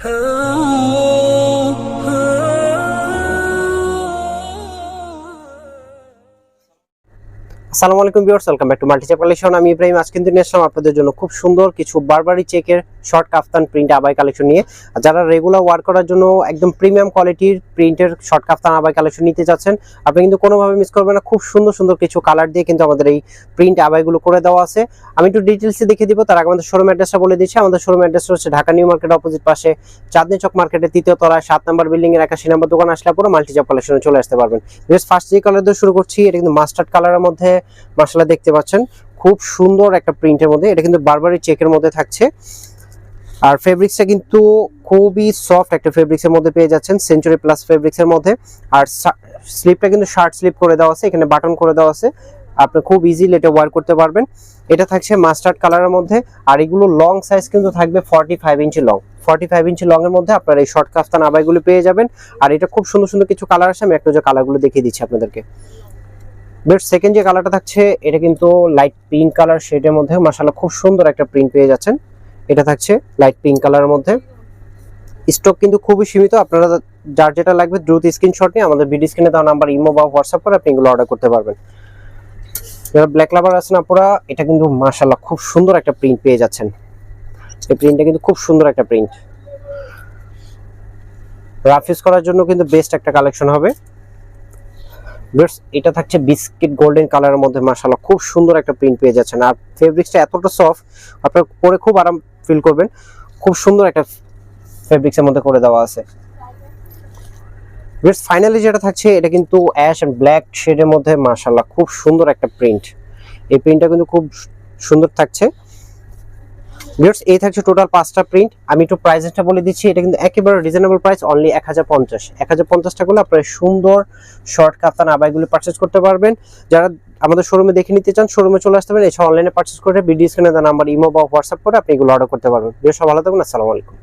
আসসালামু আলাইকুম viewers, welcome back to multichap collection. আমি ইব্রাহিম আজকে দিনের সময় আপনাদের জন্য খুব সুন্দর কিছু বারবারি চেকের শর্ট কাফতান প্রিন্ট আবাই কালেকশন নিয়ে। যারা রেগুলার ওয়ার্ক করার জন্য একদম প্রিমিয়াম কোয়ালিটির প্রিন্টের শর্ট কাফতান আবাই কালেকশন নিতে চাচ্ছেন, আপনি কিন্তু কোনোভাবে মিস করবেন না। খুব সুন্দর সুন্দর কিছু কালার দিয়ে কিন্তু আমাদের এই প্রিন্ট আবাইগুলো করে দেওয়া আছে। আমি একটু ডিটেলসে দেখে দিব, তার আগে আমাদের শোরুম অ্যাড্রেসটা বলে দিচ্ছি। আমাদের শোরুম অ্যাড্রেসটা হচ্ছে ঢাকা নিউ মার্কেট অপোজিট পাশে চাঁদনি চক মার্কেটের তৃতীয় তলায় সাত নম্বর বিল্ডিং এর একাশি নম্বর দোকান আসলে পুরো মাল্টিচাপ কালেকশনে চলে আসতে পারবেন। ফার্স্ট যে কালার দিয়ে শুরু করছি, এটা কিন্তু মাস্টার্ড কালারের মধ্যে মার্শাল্লাহ দেখতে পাচ্ছেন। খুব সুন্দর একটা প্রিন্টের মধ্যে, এটা কিন্তু বারবারি চেকের মধ্যে থাকছে। আর ফেব্রিক্সটা কিন্তু খুবই সফট একটা ফেব্রিক্সের মধ্যে পেয়ে যাচ্ছেন সেঞ্চুরি প্লাস ফেব্রিক্সের মধ্যে। আর স্লিপটা কিন্তু শার্ট স্লিপ করে দেওয়া আছে, এখানে বাটন করে দেওয়া আছে। আপনি খুব ইজিলি এটা ওয়ার করতে পারবেন। এটা থাকছে মাস্টার্ড কালারের মধ্যে, আর এগুলো লং সাইজ কিন্তু থাকবে forty five inch long forty five inch long এর মধ্যে আপনার এই শর্ট কাফতান আবাইগুলো পেয়ে যাবেন। আর এটা খুব সুন্দর সুন্দর কিছু কালার আছে, আমি একটু যে কালারগুলো দেখিয়ে দিচ্ছি আপনাদেরকে। বেশ সেকেন্ড যে কালারটা থাকছে, এটা কিন্তু লাইট পিঙ্ক কালার শেডের মধ্যে মাসাল্লাহ খুব সুন্দর একটা প্রিন্ট পেয়ে যাচ্ছেন। এটা থাকছে লাইট পিঙ্ক কালারের মধ্যে। স্টক কিন্তু খুবই সীমিত, আপনারা যার যেটা লাগবে দ্রুত স্ক্রিনশট নিয়ে আমাদের ভিডিও স্ক্রিনে দেওয়া নাম্বার ইমো বা হোয়াটসঅ্যাপ করে আপনি এগুলো অর্ডার করতে পারবেন। যারা ব্ল্যাক লাভার আছেন আপনারা এটা কিন্তু মাসাল্লাহ খুব সুন্দর একটা প্রিন্ট পেয়ে যাচ্ছেন। এই প্রিন্টটা কিন্তু খুব সুন্দর একটা প্রিন্ট রাফ ইউজ করার জন্য কিন্তু বেস্ট একটা কালেকশন হবে। ভিউয়ার্স এটা থাকছে বিস্কিট গোল্ডেন কালারের মধ্যে মাশাআল্লাহ খুব সুন্দর একটা প্রিন্ট পেয়ে যাচ্ছেন। আর ফেব্রিক্সটা এতটা সফট আপনার পরে খুব আরাম ফিল করবেন খুব সুন্দর একটা ফেব্রিক্সের মধ্যে করে দেওয়া আছে। ভিউয়ার্স ফাইনালি যেটা থাকছে, এটা কিন্তু অ্যাশ এন্ড ব্ল্যাক শেডের মধ্যে, মাশাআল্লাহ, খুব সুন্দর একটা প্রিন্ট এই প্রিন্টটা কিন্তু খুব সুন্দর থাকছে। ভিউয়ার্স এই থাকছে টোটাল পাঁচটা প্রিন্ট আমি একটু প্রাইসটা বলে দিচ্ছি, এটা কিন্তু একেবারে রিজনেবল প্রাইস অনলি এক হাজার পঞ্চাশ। এক হাজার পঞ্চাশ টাকা আপনারা সুন্দর শর্ট কাফতান আবাইগুলো পারচেস করতে পারবেন। যারা আমাদের শোরুমে দেখে নিতে চান শোরুমে চলে আসতে পারেন। এছাড়া অনলাইনে পার্চেস করে ভিডিও স্ক্রিনে নাম্বার ইমো বা হোয়াটসঅ্যাপ করে আপনি এগুলো অর্ডার করতে পারবেন। বেশ ভালো থাকুন, আসসালামু আলাইকুম।